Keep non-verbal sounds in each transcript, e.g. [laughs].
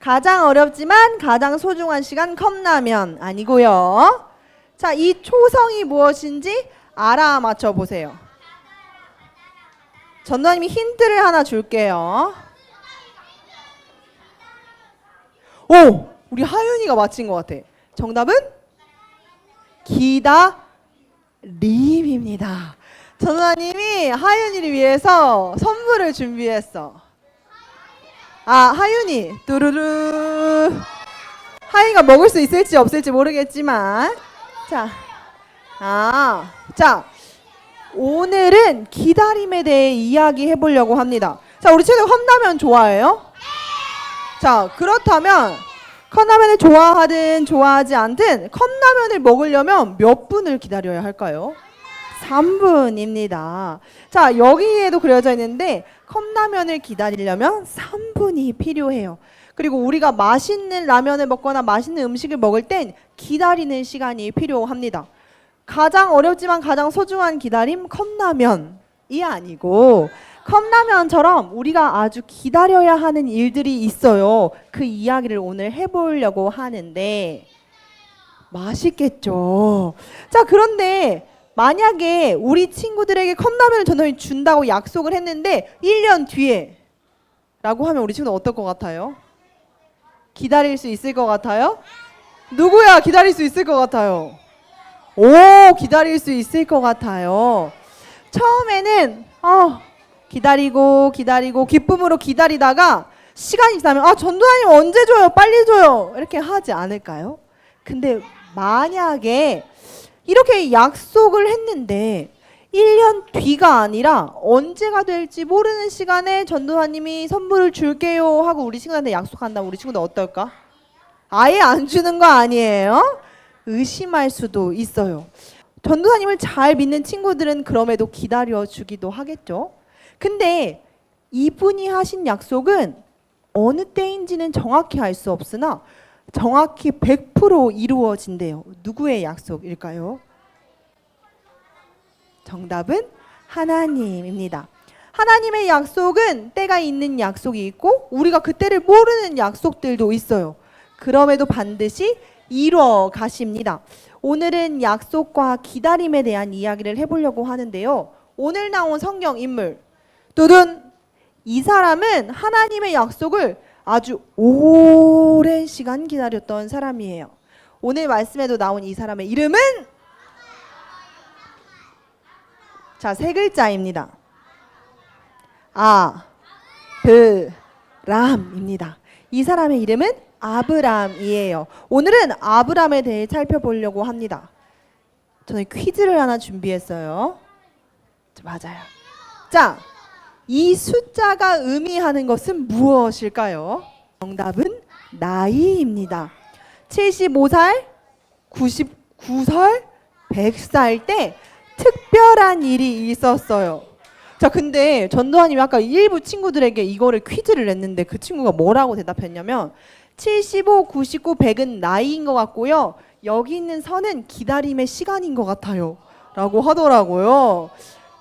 가장 어렵지만 가장 소중한 시간 컵라면 아니고요. 자, 이 초성이 무엇인지 알아맞혀 보세요. 전도사님이 힌트를 하나 줄게요. 오, 우리 하윤이가 맞힌 것 같아. 정답은 기다림입니다. 전도사님이 하윤이를 위해서 선물을 준비했어. 아, 하윤이. 뚜루루. 하윤이가 먹을 수 있을지 없을지 모르겠지만. 자. 아. 자. 오늘은 기다림에 대해 이야기해 보려고 합니다. 자, 우리 친구 컵라면 좋아해요? 자, 그렇다면 컵라면을 좋아하든 좋아하지 않든 컵라면을 먹으려면 몇 분을 기다려야 할까요? 3분입니다. 자, 여기에도 그려져 있는데 컵라면을 기다리려면 3분이 필요해요. 그리고 우리가 맛있는 라면을 먹거나 맛있는 음식을 먹을 땐 기다리는 시간이 필요합니다. 가장 어렵지만 가장 소중한 기다림 컵라면이 아니고 컵라면처럼 우리가 아주 기다려야 하는 일들이 있어요. 그 이야기를 오늘 해보려고 하는데 맛있겠죠. 자, 그런데 만약에 우리 친구들에게 컵라면을 전원이 준다고 약속을 했는데 1년 뒤에 라고 하면 우리 친구는 어떨 것 같아요? 기다릴 수 있을 것 같아요? 누구야 기다릴 수 있을 것 같아요? 오 기다릴 수 있을 것 같아요. 처음에는 어, 기다리고 기다리고 기쁨으로 기다리다가 시간이 지나면 아 전도사님 언제 줘요 빨리 줘요 이렇게 하지 않을까요? 근데 만약에 이렇게 약속을 했는데 1년 뒤가 아니라 언제가 될지 모르는 시간에 전도사님이 선물을 줄게요 하고 우리 친구한테 약속한다면 우리 친구들 어떨까? 아예 안 주는 거 아니에요? 의심할 수도 있어요. 전도사님을 잘 믿는 친구들은 그럼에도 기다려 주기도 하겠죠. 근데 이분이 하신 약속은 어느 때인지는 정확히 알 수 없으나 정확히 100% 이루어진대요. 누구의 약속일까요? 정답은 하나님입니다. 하나님의 약속은 때가 있는 약속이 있고 우리가 그때를 모르는 약속들도 있어요. 그럼에도 반드시 이루어 가십니다. 오늘은 약속과 기다림에 대한 이야기를 해보려고 하는데요. 오늘 나온 성경 인물 뚜둔 이 사람은 하나님의 약속을 아주 오 랜 시간 기다렸던 사람이에요. 오늘 말씀에도 나온 이 사람의 이름은 자, 세 글자입니다. 아, 브, 람입니다. 이 사람의 이름은 아브람이에요. 오늘은 아브람에 대해 살펴보려고 합니다. 저는 퀴즈를 하나 준비했어요. 맞아요. 자, 이 숫자가 의미하는 것은 무엇일까요? 정답은 나이입니다. 75살, 99살, 100살 때 특별한 일이 있었어요. 자, 근데 전도환님이 아까 일부 친구들에게 이거를 퀴즈를 냈는데 그 친구가 뭐라고 대답했냐면 75, 99, 100은 나이인 것 같고요. 여기 있는 선은 기다림의 시간인 것 같아요. 라고 하더라고요.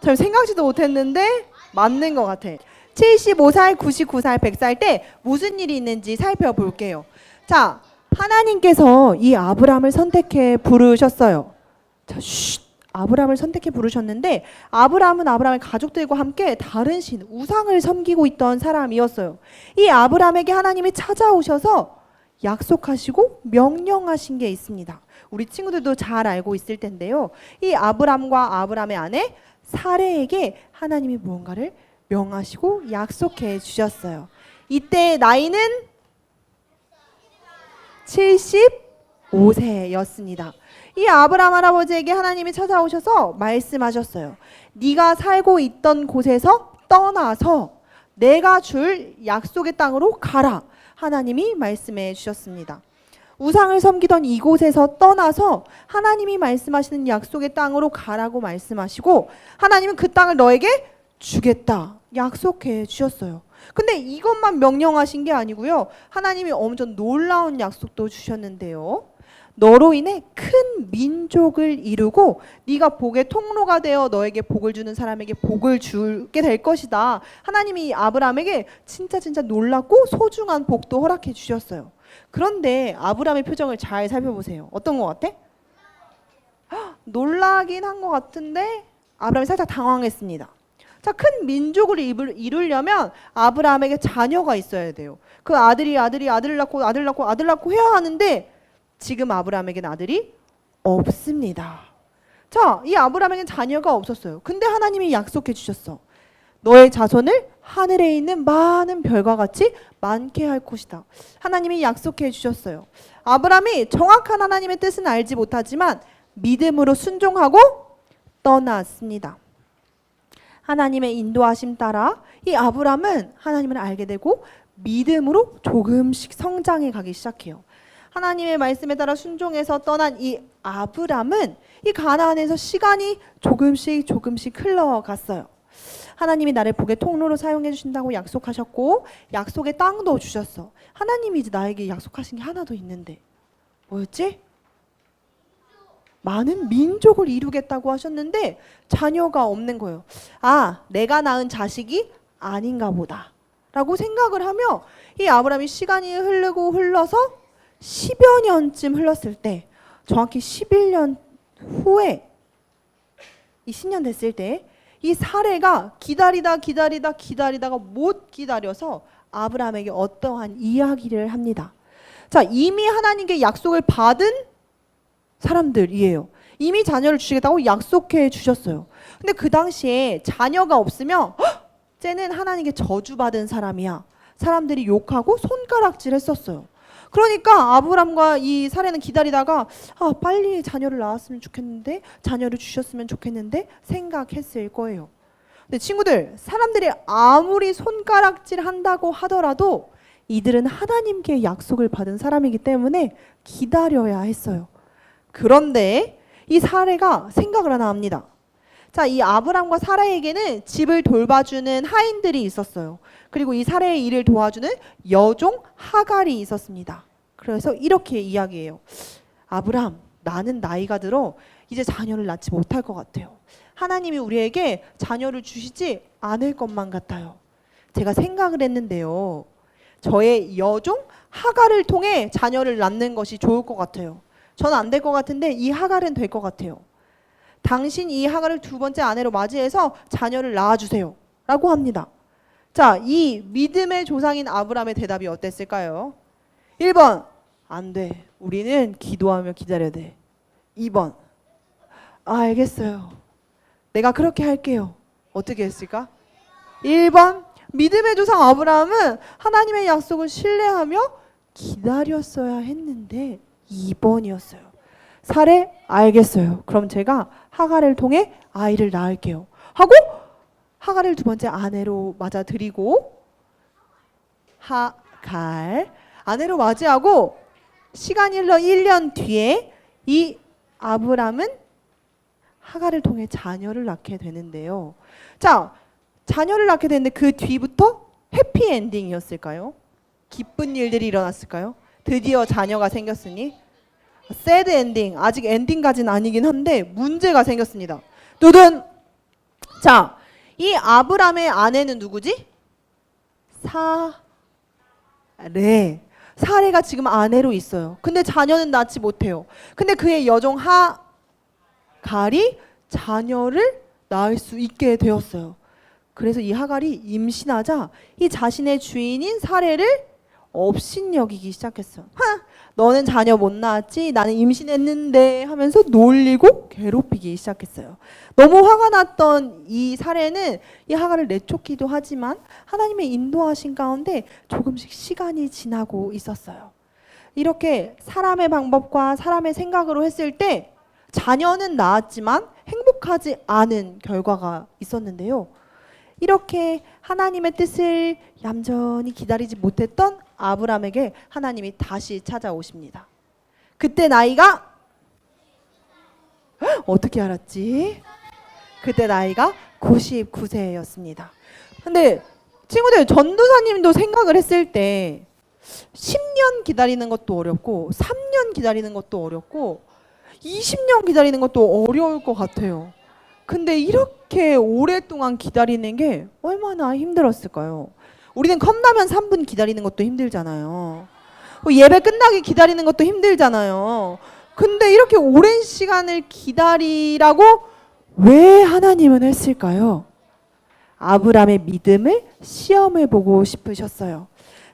잘 생각지도 못했는데 맞는 것 같아. 75살, 99살, 100살 때 무슨 일이 있는지 살펴볼게요. 자, 하나님께서 이 아브람을 선택해 부르셨어요. 자, 쉿. 아브람을 선택해 부르셨는데 아브람은 아브람의 가족들과 함께 다른 신 우상을 섬기고 있던 사람이었어요. 이 아브람에게 하나님이 찾아오셔서 약속하시고 명령하신 게 있습니다. 우리 친구들도 잘 알고 있을 텐데요. 이 아브람과 아브람의 아내 사레에게 하나님이 무언가를 명하시고 약속해 주셨어요. 이때 나이는 5세였습니다. 이 아브라함 할아버지에게 하나님이 찾아오셔서 말씀하셨어요. 네가 살고 있던 곳에서 떠나서 내가 줄 약속의 땅으로 가라. 하나님이 말씀해 주셨습니다. 우상을 섬기던 이곳에서 떠나서 하나님이 말씀하시는 약속의 땅으로 가라고 말씀하시고 하나님은 그 땅을 너에게 주겠다 약속해 주셨어요. 근데 이것만 명령하신 게 아니고요. 하나님이 엄청 놀라운 약속도 주셨는데요. 너로 인해 큰 민족을 이루고 네가 복의 통로가 되어 너에게 복을 주는 사람에게 복을 주게 될 것이다. 하나님이 이 아브라함에게 진짜 진짜 놀랍고 소중한 복도 허락해 주셨어요. 그런데 아브라함의 표정을 잘 살펴보세요. 어떤 것 같아? 헉, 놀라긴 한 것 같은데 아브라함이 살짝 당황했습니다. 자, 큰 민족을 이루려면 아브라함에게 자녀가 있어야 돼요. 그 아들이 아들이 아들을 낳고 아들 낳고 아들 낳고 해야 하는데 지금 아브라함에게는 아들이 없습니다. 자, 이 아브라함에게는 자녀가 없었어요. 근데 하나님이 약속해 주셨어. 너의 자손을 하늘에 있는 많은 별과 같이 많게 할 것이다. 하나님이 약속해 주셨어요. 아브라함이 정확한 하나님의 뜻은 알지 못하지만 믿음으로 순종하고 떠났습니다. 하나님의 인도하심 따라 이 아브라함은 하나님을 알게 되고 믿음으로 조금씩 성장해 가기 시작해요. 하나님의 말씀에 따라 순종해서 떠난 이 아브람은 이 가나안에서 시간이 조금씩 조금씩 흘러갔어요. 하나님이 나를 복의 통로로 사용해 주신다고 약속하셨고 약속의 땅도 주셨어. 하나님이 이제 나에게 약속하신 게 하나 더 있는데 뭐였지? 많은 민족을 이루겠다고 하셨는데 자녀가 없는 거예요. 아, 내가 낳은 자식이 아닌가 보다. 라고 생각을 하며 이 아브라함이 시간이 흐르고 흘러서 10여 년쯤 흘렀을 때 정확히 11년 후에 이 10년 됐을 때 이 사례가 기다리다 기다리다 기다리다가 못 기다려서 아브라함에게 어떠한 이야기를 합니다. 자, 이미 하나님께 약속을 받은 사람들이에요. 이미 자녀를 주시겠다고 약속해 주셨어요. 근데 그 당시에 자녀가 없으면 "헉! 쟤는 하나님께 저주받은 사람이야. 사람들이 욕하고 손가락질 했었어요. 그러니까 아브람과 이 사례는 기다리다가 아, 빨리 자녀를 낳았으면 좋겠는데 자녀를 주셨으면 좋겠는데 생각했을 거예요. 근데 친구들, 사람들이 아무리 손가락질 한다고 하더라도 이들은 하나님께 약속을 받은 사람이기 때문에 기다려야 했어요. 그런데 이 사례가 생각을 하나 합니다. 자, 이 아브람과 사라에게는 집을 돌봐주는 하인들이 있었어요. 그리고 이 사례의 일을 도와주는 여종 하갈이 있었습니다. 그래서 이렇게 이야기해요. 아브람, 나는 나이가 들어 이제 자녀를 낳지 못할 것 같아요. 하나님이 우리에게 자녀를 주시지 않을 것만 같아요. 제가 생각을 했는데요. 저의 여종 하갈을 통해 자녀를 낳는 것이 좋을 것 같아요. 저는 안 될 것 같은데 이 하갈은 될 것 같아요. 당신 이 하갈을 두 번째 아내로 맞이해서 자녀를 낳아주세요. 라고 합니다. 자, 이 믿음의 조상인 아브라함의 대답이 어땠을까요? 1번, 안 돼. 우리는 기도하며 기다려야 돼. 2번, 아, 알겠어요. 내가 그렇게 할게요. 어떻게 했을까? 1번, 믿음의 조상 아브라함은 하나님의 약속을 신뢰하며 기다렸어야 했는데 2번이었어요. 사례 알겠어요. 그럼 제가 하갈을 통해 아이를 낳을게요. 하고 하갈을 두 번째 아내로 맞아 드리고 하갈 아내로 맞이하고 시간이 흘러 1년 뒤에 이 아브람은 하갈을 통해 자녀를 낳게 되는데요. 자, 자녀를 낳게 되는데 그 뒤부터 해피 엔딩이었을까요? 기쁜 일들이 일어났을까요? 드디어 자녀가 생겼으니 새드 엔딩 아직 엔딩까지는 아니긴 한데 문제가 생겼습니다. 두둔 자, 이 아브람의 아내는 누구지? 사레. 사레가 지금 아내로 있어요. 근데 자녀는 낳지 못해요. 근데 그의 여종 하갈이 자녀를 낳을 수 있게 되었어요. 그래서 이 하갈이 임신하자 이 자신의 주인인 사례를 업신 여기기 시작했어요. 하, 너는 자녀 못 낳았지? 나는 임신했는데 하면서 놀리고 괴롭히기 시작했어요. 너무 화가 났던 이 사례는 이 하갈을 내쫓기도 하지만 하나님의 인도하신 가운데 조금씩 시간이 지나고 있었어요. 이렇게 사람의 방법과 사람의 생각으로 했을 때 자녀는 낳았지만 행복하지 않은 결과가 있었는데요. 이렇게 하나님의 뜻을 얌전히 기다리지 못했던 아브람에게 하나님이 다시 찾아오십니다. 그때 나이가 헉, 어떻게 알았지? 그때 나이가 99세였습니다. 근데 친구들 전도사님도 생각을 했을 때 10년 기다리는 것도 어렵고 3년 기다리는 것도 어렵고 20년 기다리는 것도 어려울 것 같아요. 근데 이렇게 오랫동안 기다리는 게 얼마나 힘들었을까요? 우리는 컵라면 3분 기다리는 것도 힘들잖아요. 뭐 예배 끝나기 기다리는 것도 힘들잖아요. 근데 이렇게 오랜 시간을 기다리라고 왜 하나님은 했을까요? 아브람의 믿음을 시험해 보고 싶으셨어요.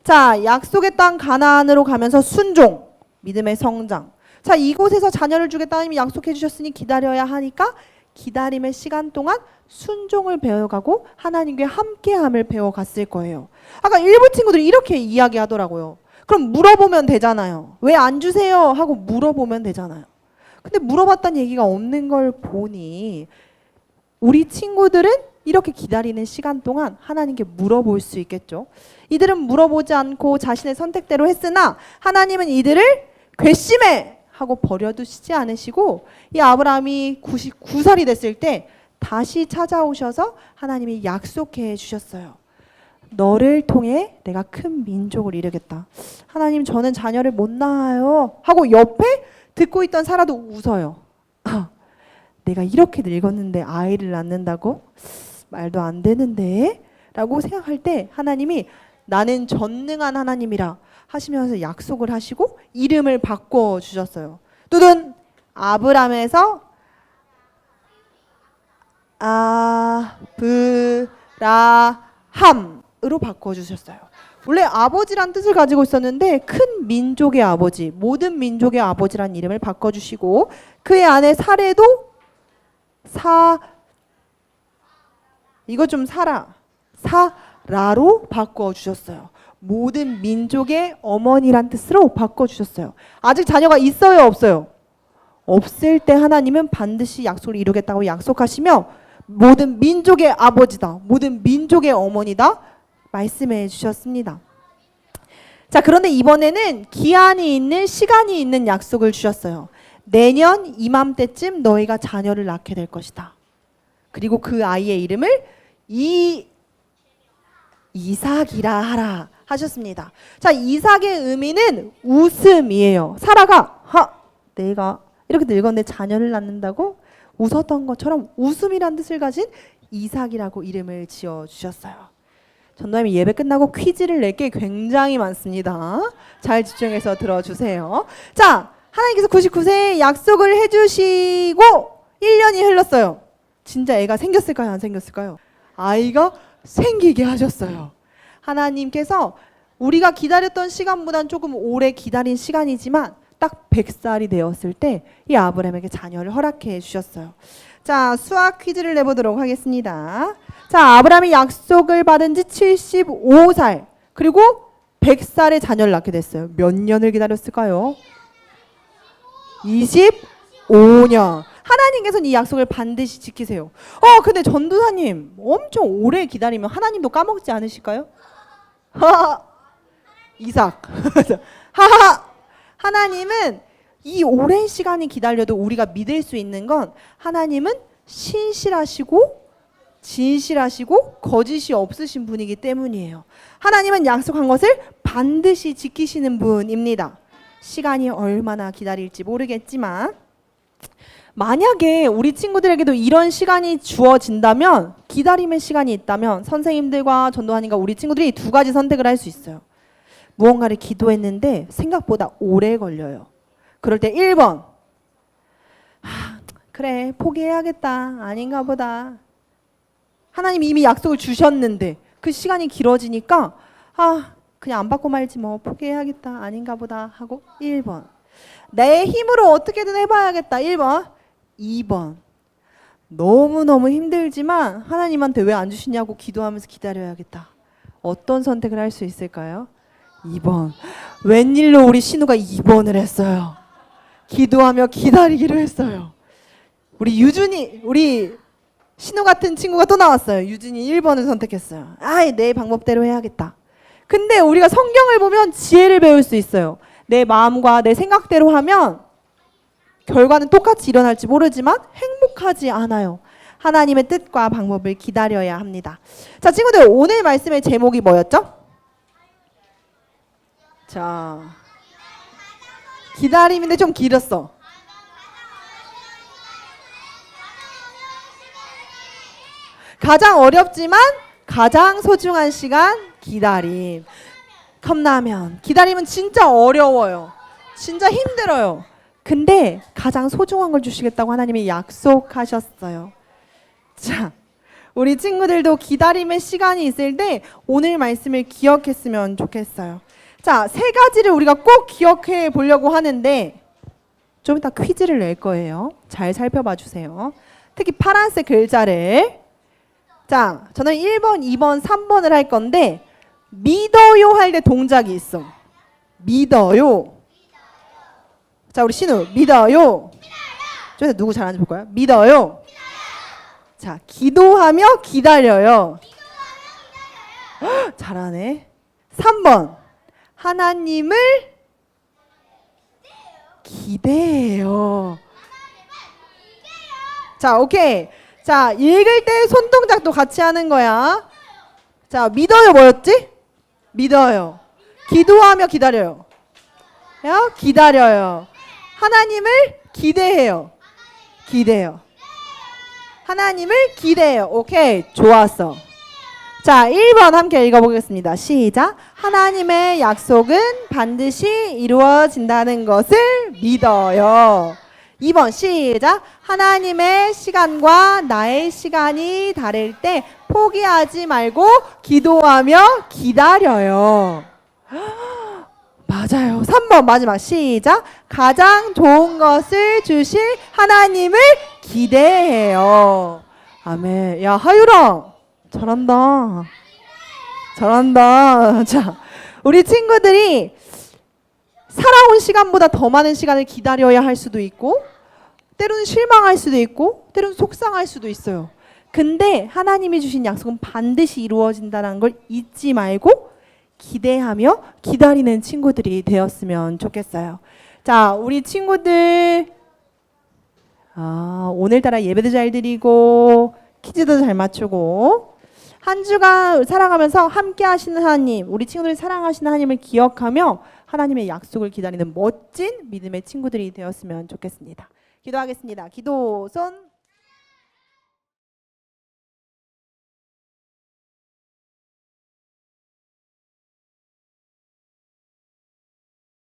자, 약속의 땅 가나안으로 가면서 순종, 믿음의 성장. 자, 이곳에서 자녀를 주겠다는 이미 약속해 주셨으니 기다려야 하니까 기다림의 시간 동안 순종을 배워가고 하나님께 함께함을 배워갔을 거예요. 아까 일부 친구들이 이렇게 이야기하더라고요. 그럼 물어보면 되잖아요. 왜 안 주세요? 하고 물어보면 되잖아요. 근데 물어봤다는 얘기가 없는 걸 보니 우리 친구들은 이렇게 기다리는 시간 동안 하나님께 물어볼 수 있겠죠. 이들은 물어보지 않고 자신의 선택대로 했으나 하나님은 이들을 괘씸해 하고 버려두시지 않으시고 이 아브라함이 99살이 됐을 때 다시 찾아오셔서 하나님이 약속해 주셨어요. 너를 통해 내가 큰 민족을 이루겠다. 하나님 저는 자녀를 못 낳아요. 하고 옆에 듣고 있던 사라도 웃어요. 아, [laughs] 내가 이렇게 늙었는데 아이를 낳는다고? 말도 안 되는데? 라고 생각할 때 하나님이 나는 전능한 하나님이라 하시면서 약속을 하시고 이름을 바꿔 주셨어요. 또는 아브람에서 아브라함으로 바꿔 주셨어요. 원래 아버지란 뜻을 가지고 있었는데 큰 민족의 아버지, 모든 민족의 아버지란 이름을 바꿔 주시고 그의 아내 사례도 사 이거 좀 사라 사라로 바꿔 주셨어요. 모든 민족의 어머니란 뜻으로 바꿔 주셨어요. 아직 자녀가 있어요, 없어요? 없을 때 하나님은 반드시 약속을 이루겠다고 약속하시며 모든 민족의 아버지다. 모든 민족의 어머니다. 말씀해 주셨습니다. 자, 그런데 이번에는 기한이 있는 시간이 있는 약속을 주셨어요. 내년 이맘때쯤 너희가 자녀를 낳게 될 것이다. 그리고 그 아이의 이름을 이 이삭이라 하라 하셨습니다. 자, 이삭의 의미는 웃음이에요. 사라가 하 내가 이렇게 늙었는데 자녀를 낳는다고 웃었던 것처럼 웃음이란 뜻을 가진 이삭이라고 이름을 지어 주셨어요. 전도님이 예배 끝나고 퀴즈를 낼 게 굉장히 많습니다. 잘 집중해서 들어주세요. 자, 하나님께서 99세에 약속을 해주시고 1년이 흘렀어요. 진짜 애가 생겼을까요? 안 생겼을까요? 아이가 생기게 하셨어요. 하나님께서 우리가 기다렸던 시간보단 조금 오래 기다린 시간이지만 딱 100살이 되었을 때 이 아브라함에게 자녀를 허락해 주셨어요. 자, 수학 퀴즈를 내보도록 하겠습니다. 자, 아브라함이 약속을 받은 지 75살, 그리고 100살에 자녀를 낳게 됐어요. 몇 년을 기다렸을까요? 25년. 하나님께서는 이 약속을 반드시 지키세요. 어, 근데 전도사님, 엄청 오래 기다리면 하나님도 까먹지 않으실까요? 이삭. [laughs] 하하, 하나님은 이 오랜 시간이 기다려도 우리가 믿을 수 있는 건 하나님은 신실하시고 진실하시고 거짓이 없으신 분이기 때문이에요. 하나님은 약속한 것을 반드시 지키시는 분입니다. 시간이 얼마나 기다릴지 모르겠지만 만약에 우리 친구들에게도 이런 시간이 주어진다면 기다림의 시간이 있다면 선생님들과 전도하니까 우리 친구들이 두 가지 선택을 할 수 있어요. 무언가를 기도했는데 생각보다 오래 걸려요. 그럴 때 1번. 아, 그래, 포기해야겠다. 아닌가 보다. 하나님 이미 약속을 주셨는데 그 시간이 길어지니까 아, 그냥 안 받고 말지 뭐 포기해야겠다. 아닌가 보다 하고 1번. 내 힘으로 어떻게든 해봐야겠다. 1번. 2번. 너무너무 힘들지만 하나님한테 왜 안 주시냐고 기도하면서 기다려야겠다. 어떤 선택을 할 수 있을까요? 2번. 웬일로 우리 신우가 2번을 했어요. 기도하며 기다리기로 했어요. 우리 유준이, 우리 신우 같은 친구가 또 나왔어요. 유준이 1번을 선택했어요. 아이, 내 방법대로 해야겠다. 근데 우리가 성경을 보면 지혜를 배울 수 있어요. 내 마음과 내 생각대로 하면 결과는 똑같이 일어날지 모르지만 행복하지 않아요. 하나님의 뜻과 방법을 기다려야 합니다. 자, 친구들 오늘 말씀의 제목이 뭐였죠? 자, 기다림인데 좀 길었어. 가장 어렵지만 가장 소중한 시간 기다림. 컵라면 기다림은 진짜 어려워요. 진짜 힘들어요. 근데 가장 소중한 걸 주시겠다고 하나님이 약속하셨어요. 자, 우리 친구들도 기다림의 시간이 있을 때 오늘 말씀을 기억했으면 좋겠어요. 자, 세 가지를 우리가 꼭 기억해 보려고 하는데 좀 이따 퀴즈를 낼 거예요. 잘 살펴봐 주세요. 특히 파란색 글자를 자, 저는 1번, 2번, 3번을 할 건데 믿어요 할 때 동작이 있어. 믿어요. 자, 우리 신우 믿어요. 좀 이따 누구 잘하는지 볼 거야. 믿어요. 자, 기도하며 기다려요. 헉, 잘하네. 3번. 하나님을 기대해요. 자, 오케이. 자, 읽을 때 손동작도 같이 하는 거야. 자, 믿어요 뭐였지? 믿어요. 기도하며 기다려요. 요? 기다려요. 하나님을 기대해요. 기대요. 하나님을 기대해요. 오케이. 좋았어. 자, 1번 함께 읽어보겠습니다. 시작. 하나님의 약속은 반드시 이루어진다는 것을 믿어요. 2번 시작. 하나님의 시간과 나의 시간이 다를 때 포기하지 말고 기도하며 기다려요. [gasps] 맞아요. 3번 마지막 시작. 가장 좋은 것을 주실 하나님을 기대해요. 아멘. 야, 하유랑 잘한다. 잘한다. [laughs] 자, 우리 친구들이 살아온 시간보다 더 많은 시간을 기다려야 할 수도 있고, 때로는 실망할 수도 있고, 때로는 속상할 수도 있어요. 근데 하나님이 주신 약속은 반드시 이루어진다는 걸 잊지 말고 기대하며 기다리는 친구들이 되었으면 좋겠어요. 자, 우리 친구들 아, 오늘따라 예배도 잘 드리고 퀴즈도 잘 맞추고 한 주간 살아가면서 함께 하시는 하나님, 우리 친구들이 사랑하시는 하나님을 기억하며 하나님의 약속을 기다리는 멋진 믿음의 친구들이 되었으면 좋겠습니다. 기도하겠습니다. 기도 손